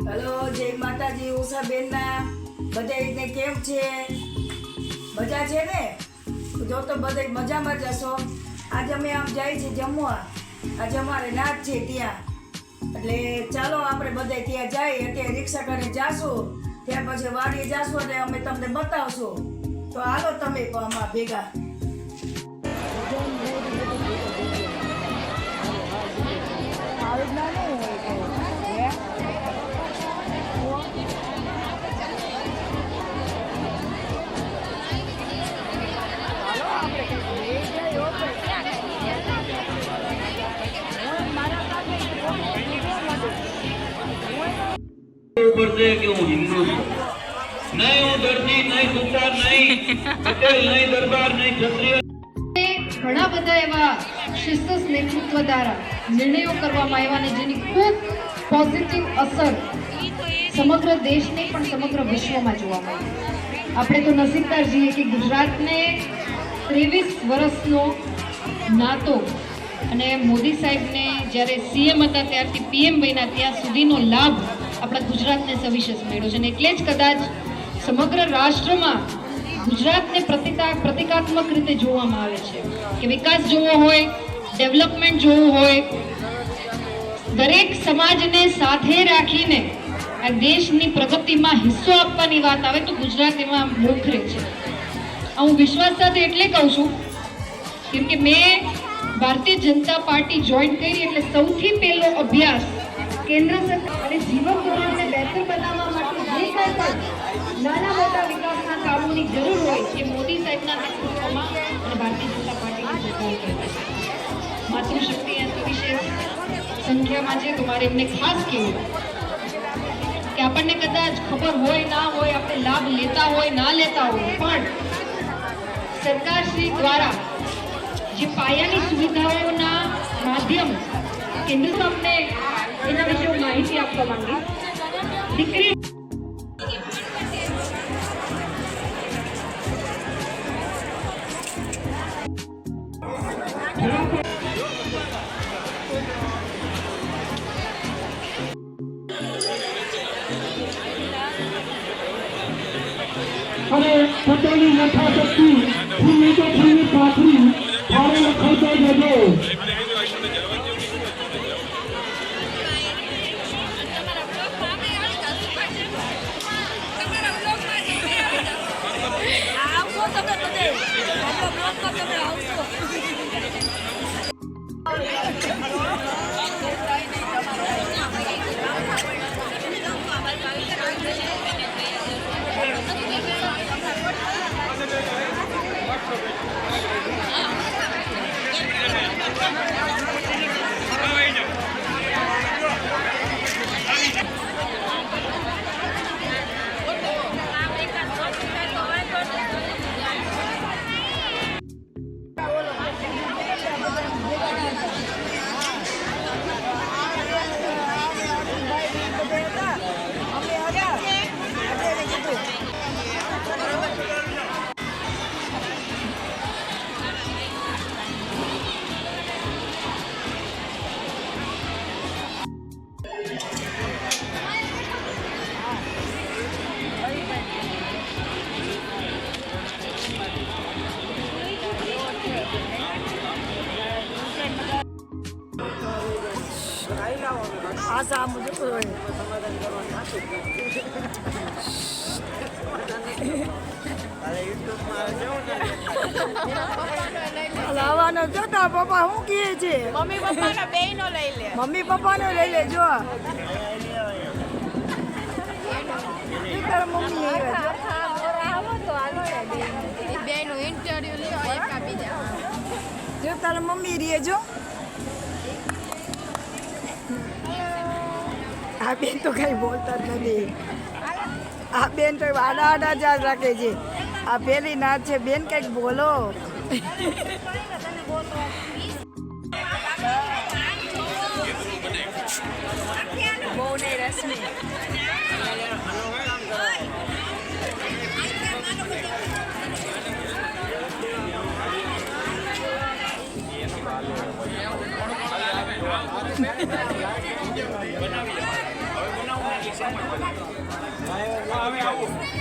Hello, જય માતાજી ઉષા બેનના બધા રીતે કેમ છે? મજા છે ને? જો તો બધે મજામાં જ હશો. આજે અમે આમ જાય છે જમવા. આજે અમારે નાચ છે ત્યાં. એટલે ચાલો આપણે બધા ત્યાં જઈએ અત્યારે રિક્ષા કરીને જાશું. ત્યાર પછી વાડીએ જાશું એટલે અમે તમને બતાવશું. તો હાલો તમે પણ અમારા ભેગા. ઉપર પડશે કે હું હિન્દુ છું. નહીં હું દરજી નહીં સુતાર નહીં નહીં દરબાર, નહીં ક્ષત્રિય. ઘણા બધા એવા શિસ્તસ નેતૃત્વ દ્વારા નિર્ણયો કરવામાં આવ્યા અને જેની ખૂબ પોઝિટિવ અસર સમગ્ર દેશને પણ સમગ્ર વિશ્વમાં જોવા મળી. આપણે તો નસીબદાર છીએ કે ગુજરાતને ત્રેવીસ વર્ષનો નાતો અને મોદી સાહેબને જ્યારે સીએમ હતા ત્યારથી પીએમ બન્યા, ત્યાં સુધીનો લાભ આપણા ગુજરાતને સવિશેષ મળ્યો છે. અને એટલે જ કદાચ સમગ્ર રાષ્ટ્રમાં ગુજરાતને પ્રતિકા, પ્રતિકાત્મક રીતે જોવામાં આવે છે કે વિકાસ જોવો હોય, ડેવલપમેન્ટ જોવું હોય, દરેક સમાજને સાથે રાખીને આ દેશની પ્રગતિમાં હિસ્સો આપવાની વાત આવે તો ગુજરાત એમાં મોખરે છે. હું વિશ્વાસ સાથે એટલે કહું છું, કેમ કે મેં ભારતીય જનતા પાર્ટી જોઈન કરી એટલે સૌથી પહેલો અભ્યાસ કેન્દ્ર સરકાર અને જીવન ધોરણને બહેતર બનાવવા માટે જે કાંઈ નાના મોટા વિકાસના કામોની જરૂર હોય એ મોદી સાહેબના નેતૃત્વમાં અને ભારતીય જનતા પાર્ટીની માતૃશક્તિ એના વિશે સંખ્યામાં છે તો મારે એમને ખાસ કહેવું કે આપણને કદાચ ખબર હોય, ના હોય, આપણે લાભ લેતા હોય, ના લેતા હોય, પણ સરકારશ્રી દ્વારા જે પાયાની સુવિધાઓના માધ્યમ કેન્દ્ર અમને એના વિશે હું માહિતી આપવા માંગીશ દીકરી અને પટેલની યથાશક્તિ ખીલી તો ખીલી પાથરી ભારે લખાઈ જજો તમે આ સામ હોય લાવવાનો જો તાર પપ્પા શું કહે છે મમ્મી પપ્પાનો બેયનો લઈ લે મમ્મી પપ્પાને લઈ લેજો તારા મમ્મી આવ્યા છે બેયનો ઇન્ટરવ્યુ લ્યો એકા બીજા જો તારા મમ્મી રીએ જો આ બેન તો કઈ બોલતા જ નથી. આ બેન તો આડા આડા જ રાખે છે. આ પેલી નાચ છે. બેન કંઈક બોલો. બહુ નહીં રસમી. હવે આવું